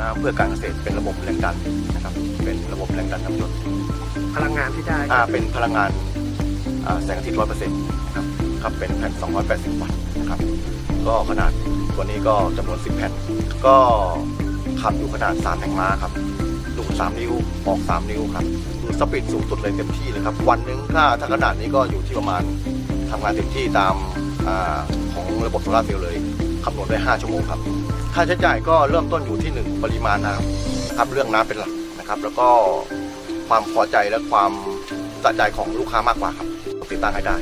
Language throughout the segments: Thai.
น้ำเพื่อการเกษตรเป็นระบบแรงดันนะครับ เป็นระบบแรงดันน้ำหยดพลังงานที่ได้อ่าเป็นพลังงานอ่าแสงอาทิตย์ร้อยเปอร์เซ็นต์นะครับครับเป็นแผ่น 280 วัตต์นะครับ ก็ขนาดตัวนี้ก็จำนวน 10 แผ่น ก็ขับอยู่ขนาด 3แห่งม้าครับดูด3นิ้วออก 3 นิ้วครับดูสปีดสูงสุดเลยเต็มที่เลยครับ วันหนึงถ้าถ้าขนาดนี้ก็อยู่ที่ประมาณทำงานเต็มที่ตามอาของระบบโซลาร์เซลล์เลย คำนวณได้5 ชั่วโมงครับ ค่าใช้จ่ายก็เริ่มต้นอยู่ที่ 1 ปริมาณน้ำครับเรื่องน้ำเป็นหลักนะครับ แล้วก็ความพอใจและความสะใจของลูกค้ามากกว่าครับติดตั้งให้ได้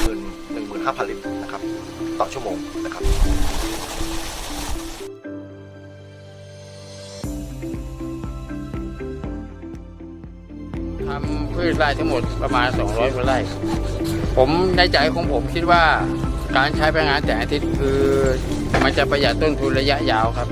หมื่นหนึ่งหมื่นห้าพันลิตรนะครับ ต่อชั่วโมงนะครับทำพืชไร่ทั้งหมดประมาณ 200กว่าไร่ ผมในใจของผมคิดว่า การใช้พลังงานแสงอาทิตย์คือ มันจะประหยัดต้นทุนระยะยาวครับ